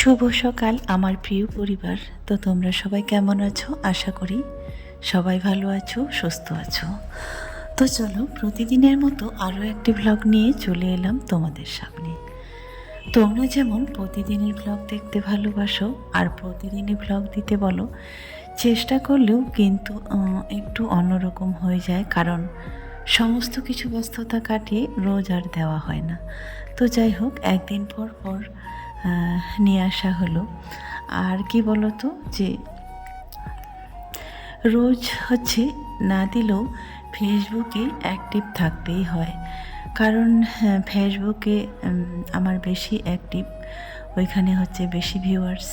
শুভ সকাল, আমার প্রিয় পরিবার। তো তোমরা সবাই কেমন আছো? আশা করি সবাই ভালো আছো, সুস্থ আছো। তো চলো, প্রতিদিনের মতো আরও একটি ব্লগ নিয়ে চলে এলাম তোমাদের সামনে। তোমরা যেমন প্রতিদিনের ব্লগ দেখতে ভালোবাসো আর প্রতিদিনই ব্লগ দিতে বলো, চেষ্টা করলেও কিন্তু একটু অন্যরকম হয়ে যায়। কারণ সমস্ত কিছু ব্যস্ততা কাটিয়ে রোজ আর দেওয়া হয় না। তো যাই হোক, একদিন পর পর নিয়ে আসা হলো। আর কি বলো তো যে রোজ হচ্ছে না দিলেও ফেসবুকে অ্যাক্টিভ থাকতেই হয়। কারণ হ্যাঁ, ফেসবুকে আমার বেশি অ্যাক্টিভ ওইখানে হচ্ছে বেশি ভিউয়ার্স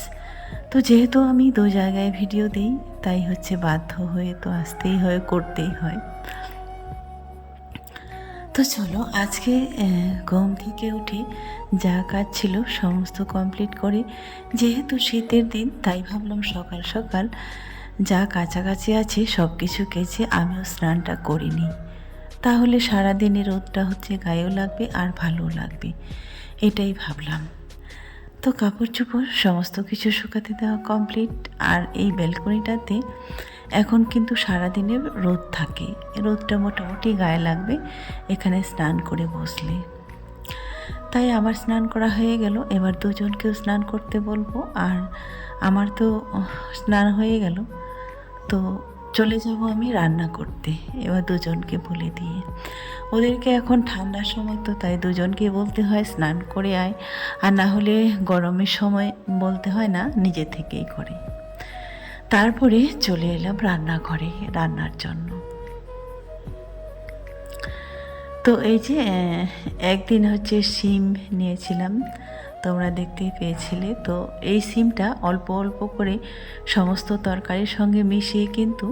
তো যেহেতু আমি দু জায়গায় ভিডিও দিই তাই হচ্ছে বাধ্য হয়ে তো আসতেই হয় করতেই হয়। তো চলো, আজকে ঘুম থেকে উঠে যা কাজ ছিল সমস্ত কমপ্লিট করে, যেহেতু শীতের দিন, তাই ভাবলাম সকাল সকাল যা কাছাকাছি আছে সব কিছু কেচে আমিও স্নানটা করিনি তাহলে সারাদিনের রোদটা হচ্ছে গায়েও লাগবে আর ভালোও লাগবে, এটাই ভাবলাম। তো কাপড় চোপড় সমস্ত কিছু শুকাতে দেওয়া কমপ্লিট আর এই ব্যালকনিটাতে এখন কিন্তু সারাদিনের রোদ থাকে। রোদটা মোটামুটি গায়ে লাগবে, এখানে স্নান করে বসলে। তাই আমার স্নান করা হয়ে গেল। এবার দুজনকেও স্নান করতে বলব। আর আমার তো স্নান হয়ে গেল। তো চলে যাব আমি রান্না করতে। এবার দুজনকে বলে দিয়ে ওদেরকে এখন ঠান্ডার সময় তো, তাই দুজনকে বলতে হয় স্নান করে আয়। আর না হলে গরমের সময় বলতে হয় না, নিজে থেকেই করে। তারপরে চলে এলাম রান্নাঘরে রান্নার জন্য। তো এই যে একদিন হচ্ছে সিম নিয়েছিলাম, তোমরা দেখতেই পেয়েছিলে। তো এই সিমটা অল্প অল্প করে সমস্ত তরকারির সঙ্গে মিশিয়ে কিন্তু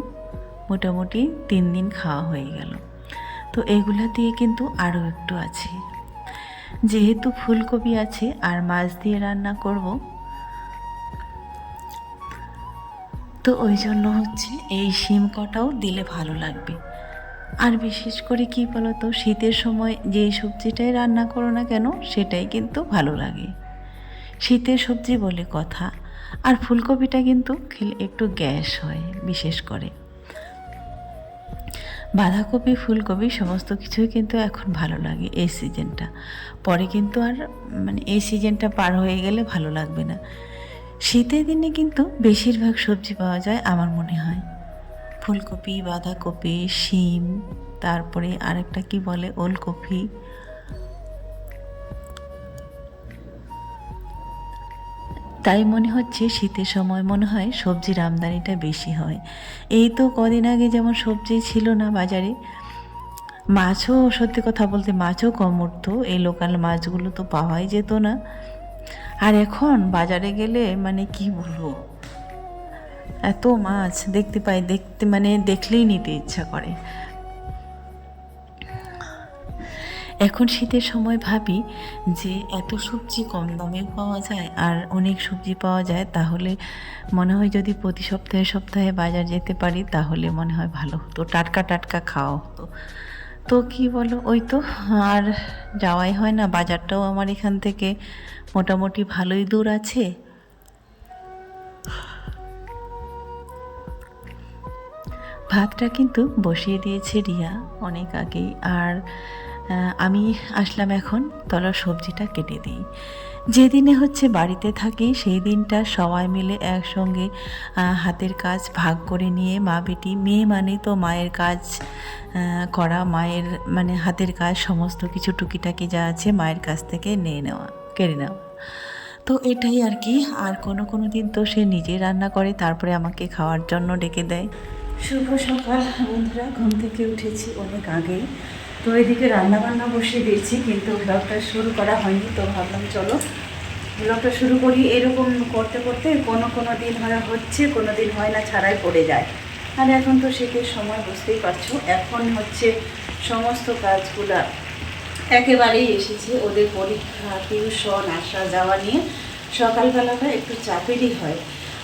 মোটামুটি তিন দিন খাওয়া হয়ে গেল। তো এগুলা দিয়ে কিন্তু আরও একটু আছে। যেহেতু ফুলকপি আছে, আর মাছ দিয়ে রান্না করব তো ওই জন্য হচ্ছে এই শিম কটাও দিলে ভালো লাগবে। আর বিশেষ করে কি বলো তো শীতের সময় যেই সবজিটাই রান্না করো না কেন, সেটাই কিন্তু ভালো লাগে। শীতের সবজি বলে কথা, আর ফুলকপিটা কিন্তু খেলে একটু গ্যাস হয় বিশেষ করে। বাঁধাকপি, ফুলকপি সমস্ত কিছুই কিন্তু এখন ভালো লাগে এই সিজনটা পরে কিন্তু আর মানে এই সিজনটা পার হয়ে গেলে ভালো লাগবে না। শীতের দিনে কিন্তু বেশিরভাগ সবজি পাওয়া যায় আমার মনে হয়। ফুলকপি, বাঁধাকপি, শিম, তারপরে আরেকটা কি বলে, ওলকপি। তাই মনে হচ্ছে শীতের সময় মনে হয় সবজির আমদানিটা বেশি হয়। এই তো কদিন আগে যেমন সবজি ছিল না বাজারে, মাছও সত্যি কথা বলতে মাছও কম উঠতো, এই লোকাল মাছগুলো তো পাওয়াই যেত না। আর এখন বাজারে গেলে মানে কি বলব? এত মাছ দেখতে পাই, দেখতে মানে দেখলেই নিতে ইচ্ছা করে। এখন শীতের সময় ভাবি যে এত সবজি কম দামে পাওয়া যায় আর অনেক সবজি পাওয়া যায়, তাহলে মনে হয় যদি প্রতি সপ্তাহে সপ্তাহে বাজার যেতে পারি, তাহলে মনে হয় ভালো হতো। টাটকা টাটকা খাওয়া হতো। তো কি বলো? ওই তো আর যাওয়াই হয় না। বাজারটাও আমার এখান থেকে মোটামুটি ভালোই দূর আছে। ভাতটা কিন্তু বসিয়ে দিয়েছে রিয়া অনেক আগেই। আর আমি আসলাম এখন তলা সবজিটা কেটে দিই। যেদিনে হচ্ছে বাড়িতে থাকি, সেই দিনটা সবাই মিলে একসঙ্গে হাতের কাজ ভাগ করে নিয়ে মা বেটি, মেয়ে মানে তো মায়ের কাজ করা, মায়ের মানে হাতের কাজ, সমস্ত কিছু টুকিটাকি যা আছে মায়ের কাছ থেকে নিয়ে নেওয়া, কেড়ে নেওয়া। তো এটাই আর কি, আর কোনো কোনো দিন তো সে নিজে রান্না করে, তারপরে আমাকে খাওয়ার জন্য ডেকে দেয়। শুভ সকাল বন্ধুরা, ঘুম থেকে উঠেছি অনেক আগেই। তো এদিকে রান্না বান্না বসিয়ে দিয়েছি, কিন্তু ব্লগটা শুরু করা হয়নি, তো ভাবলাম চলো ব্লগটা শুরু করি। এরকম করতে করতে কোনো কোনো দিন হয়, হচ্ছে, কোনো দিন হয় না, ছাড়াই পড়ে যায়। আর এখন তো শীতের সময়, বুঝতেই পারছ। এখন হচ্ছে সমস্ত কাজগুলা একেবারেই এসেছে। ওদের পরীক্ষা, টিউশন, আসা, যাওয়া নিয়ে সকালবেলাটা একটু চাপেরই হয়।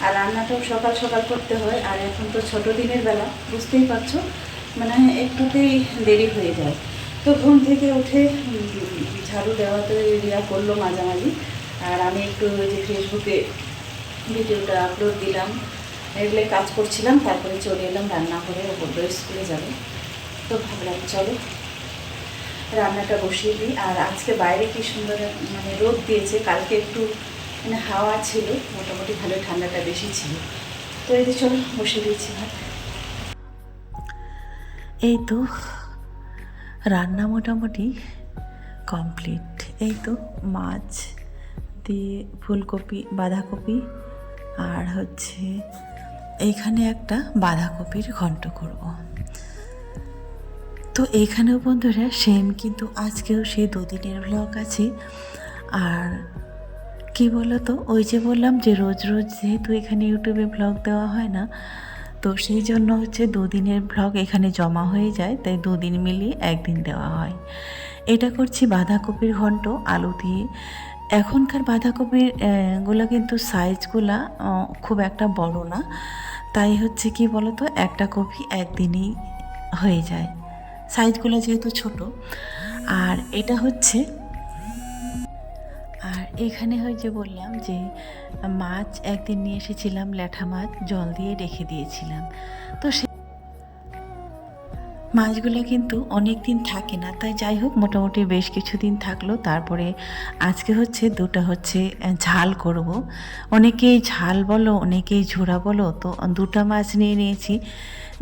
আর রান্নাটাও সকাল সকাল করতে হয়। আর এখন তো ছোটো দিনের বেলা, বুঝতেই পারছ? মানে একটুতেই দেরি হয়ে যায়। তো ঘুম থেকে উঠে ঝাড়ু দেওয়া তো রিয়া করল মাঝামাঝি। আর আমি একটু যে ফেসবুকে ভিডিওটা আপলোড দিলাম। এগুলো কাজ করছিলাম, তারপরে চলে এলাম রান্না করে ও বলল, স্কুলে যাবে। তো ভাবলাম, চলো। রান্নাটা বসিয়ে দিই। আর আজকে বাইরে কি সুন্দর মানে রোদ দিয়েছে। কালকে একটু মানে হাওয়া ছিল, মোটামুটি ভালো ঠান্ডাটা বেশি ছিল। তো এই যে চলো, বসিয়ে দিয়েছি ভাত। এই তো রান্না মোটামুটি কমপ্লিট। এই তো মাছ দিয়ে ফুলকপি, বাঁধাকপি আর হচ্ছে এইখানে একটা বাঁধাকপির ঘন্ট করব। তো এইখানেও বন্ধুরা সেম কিন্তু আজকেও সেই দুদিনের ব্লগ আছে। আর কি বলো তো ওই যে বললাম যে রোজ রোজ যেহেতু এখানে ইউটিউবে ব্লগ দেওয়া হয় না তো সেই জন্য হচ্ছে দুদিনের ব্লগ এখানে জমা হয়ে যায়, তাই দুদিন মিলিয়ে একদিন দেওয়া হয়। এটা করছি বাঁধাকপির ঘন্ট, আলু দিয়ে। এখনকার বাঁধাকপিরগুলো কিন্তু সাইজগুলা খুব একটা বড় না। তাই হচ্ছে কি বলতো, একটা কপি একদিনই হয়ে যায়। সাইজগুলো যেহেতু ছোট। আর এটা হচ্ছে, আর এখানে হয় যে বললাম যে মাছ একদিন নিয়ে এসেছিলাম ল্যাঠা মাছ জল দিয়ে রেখে দিয়েছিলাম। তো সে মাছগুলো কিন্তু অনেক দিন থাকে না, তাই যাই হোক মোটামুটি বেশ কিছুদিন থাকল। তারপরে আজকে হচ্ছে দুটো হচ্ছে ঝাল করব। অনেকেই ঝাল বলো, অনেকেই ঝোড়া বলো, তো দুটো মাছ নিয়ে নিয়েছি।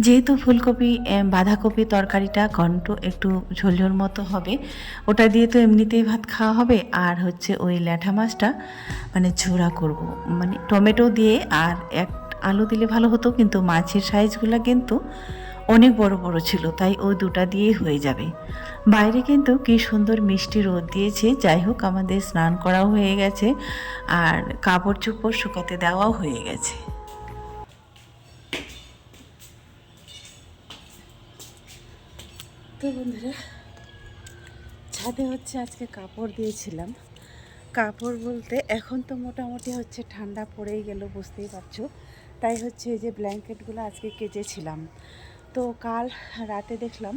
যেহেতু ফুলকপি বাঁধাকপি তরকারিটা ঘন্ট একটু ঝোলঝোল মতো হবে, ওটা দিয়ে তো এমনিতেই ভাত খাওয়া হবে। আর হচ্ছে ওই ল্যাঠা মাছটা মানে ঝোড়া করব। মানে টমেটো দিয়ে আর এক আলু দিলে ভালো হতো, কিন্তু মাছের সাইজগুলো কিন্তু অনেক বড় বড় ছিল, তাই ও দুটা দিয়েই হয়ে যাবে। বাইরে কিন্তু কি সুন্দর মিষ্টি রোদ দিয়েছে, যাই হোক আমাদের স্নান করাও হয়ে গেছে, আর কাপড় চোপড় শুকাতে দেওয়াও হয়ে গেছে। তো বন্ধুরা, ছাদে হচ্ছে আজকে কাপড় দিয়েছিলাম। কাপড় বলতে এখন তো মোটামুটি হচ্ছে ঠান্ডা পড়েই গেল, বুঝতেই পারছ। তাই হচ্ছে এই যে ব্ল্যাঙ্কেটগুলো আজকে কেচেছিলাম। তো কাল রাতে দেখলাম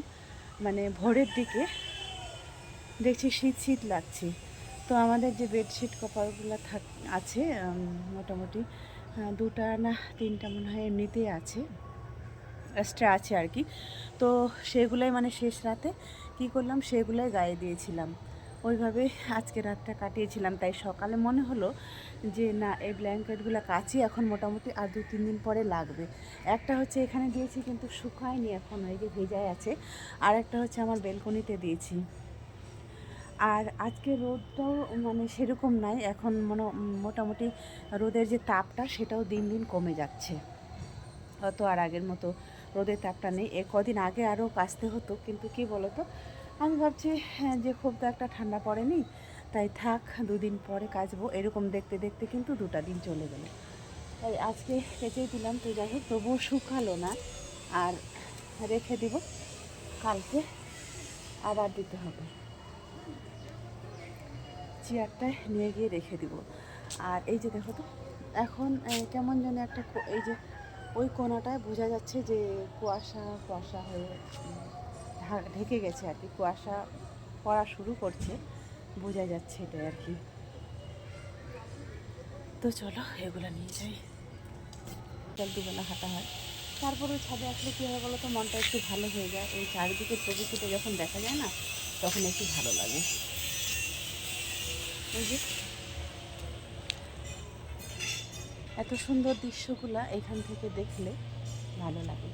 মানে ভোরের দিকে দেখছি শীত শীত লাগছে। তো আমাদের যে বেডশিট কভারগুলো থাক, আছে মোটামুটি দুটা না তিনটা মনে হয় এমনিতেই আছে এক্সট্রা আছে আর কি। তো সেগুলোই মানে শেষ রাতে কি করলাম, সেগুলোই গায়ে দিয়েছিলাম। ওইভাবে আজকে রাতটা কাটিয়েছিলাম, তাই সকালে মনে হলো যে না, এই ব্ল্যাঙ্কেটগুলো কাচি এখন মোটামুটি আর দু তিন দিন পরে লাগবে। একটা হচ্ছে এখানে দিয়েছি কিন্তু শুকায়নি এখন, এই যে ভেজায় আছে। আর একটা হচ্ছে আমার বেলকনিতে দিয়েছি। আর আজকে রোদটাও মানে সেরকম নাই, এখন মনে, মোটামুটি রোদের যে তাপটা সেটাও দিন দিন কমে যাচ্ছে। অত আর আগের মতো রোদের তাপটা নেই। এ কদিন আগে আরও কাচতে হতো, কিন্তু কি বলতো আমি ভাবছি হ্যাঁ, যে খুব তো একটা ঠান্ডা পড়েনি তাই থাক দুদিন পরে কাচবো। এরকম দেখতে দেখতে কিন্তু দুটা দিন চলে গেল। তাই আজকে কেচেই দিলাম তো যাই হোক তবুও শুকালো না। আর রেখে দিব কালকে আবার দিতে হবে। চেয়ারটায় নিয়ে গিয়ে রেখে দিব। আর এই যে দেখো তো এখন কেমন যেন একটা এই যে ওই কোনাটায় বোঝা যাচ্ছে যে কুয়াশা কুয়াশা হয়ে ঢেকে গেছে আর কি, কুয়াশা পড়া শুরু করছে, বোঝা যাচ্ছে এটাই আর কি। তো চলো, এগুলো নিয়ে যাই। চল দুবেলা হাঁটা হয়। তারপরে ছাদে আসলে কী হয় বলো তো, মনটা একটু ভালো হয়ে যায়। ওই চারিদিকে প্রকৃতিটা যখন দেখা যায় না, তখন একটু ভালো লাগে। এই এত সুন্দর দৃশ্যগুলা এখান থেকে দেখলে ভালো লাগে।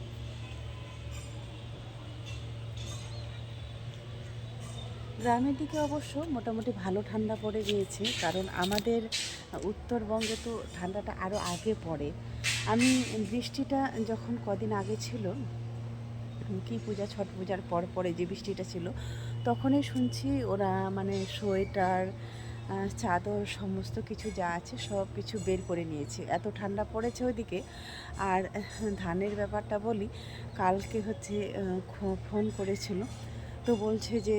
গ্রামের দিকে অবশ্য মোটামুটি ভালো ঠান্ডা পড়ে গিয়েছে, কারণ আমাদের উত্তরবঙ্গে তো ঠান্ডাটা আরও আগে পড়ে। আমি বৃষ্টিটা যখন কদিন আগে ছিল, কি পূজা ছট পূজার পর পরে যে বৃষ্টিটা ছিল, তখনই শুনছি ওরা মানে সোয়েটার চাদর সমস্ত কিছু যা আছে সব কিছু বের করে নিয়েছে। এত ঠান্ডা পড়েছে ওইদিকে। আর ধানের ব্যাপারটা বলি, কালকে হচ্ছে ফোন করেছিল, তো বলছে যে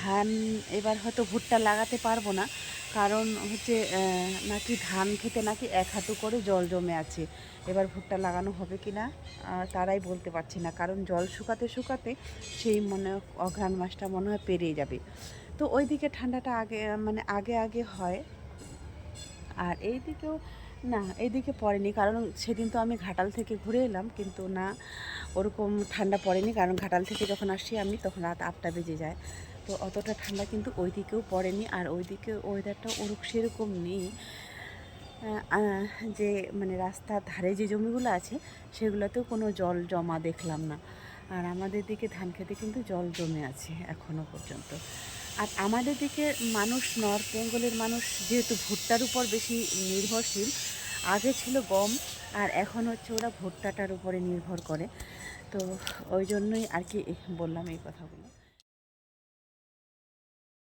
ধান এবার হয়তো ভুট্টা লাগাতে পারব না। কারণ হচ্ছে নাকি ধান খেতে নাকি এক হাঁটু করে জল জমে আছে। এবার ভুট্টা লাগানো হবে কি না তারাই বলতে পারছি না। কারণ জল শুকাতে শুকাতে সেই মনে অঘ্রাণ মাসটা মনে হয় পেরিয়ে যাবে। তো ওইদিকে ঠান্ডাটা আগে মানে আগে আগে হয়। আর এই দিকেও না, এইদিকে পড়েনি। কারণ সেদিন তো আমি ঘাটাল থেকে ঘুরে এলাম, কিন্তু না, ওরকম ঠান্ডা পড়েনি। কারণ ঘাটাল থেকে যখন আসি আমি, তখন রাত আটটা বেজে যায়। তো অতটা ঠান্ডা কিন্তু ওই দিকেও পড়েনি আর ওই দিকে ওয়েদারটা ওরকম সেরকম নেই। যে মানে রাস্তার ধারে যে জমিগুলো আছে, সেগুলোতেও কোনো জল জমা দেখলাম না। আর আমাদের দিকে ধান খেতে কিন্তু জল জমে আছে এখনও পর্যন্ত। আর আমাদের দিকে মানুষ নর্থ বেঙ্গলের মানুষ যেহেতু ভুট্টার উপর বেশি নির্ভরশীল, আগে ছিল গম আর এখন হচ্ছে ওরা ভুট্টাটার উপরে নির্ভর করে। তো ওই জন্যই আর কি বললাম এই কথাগুলো।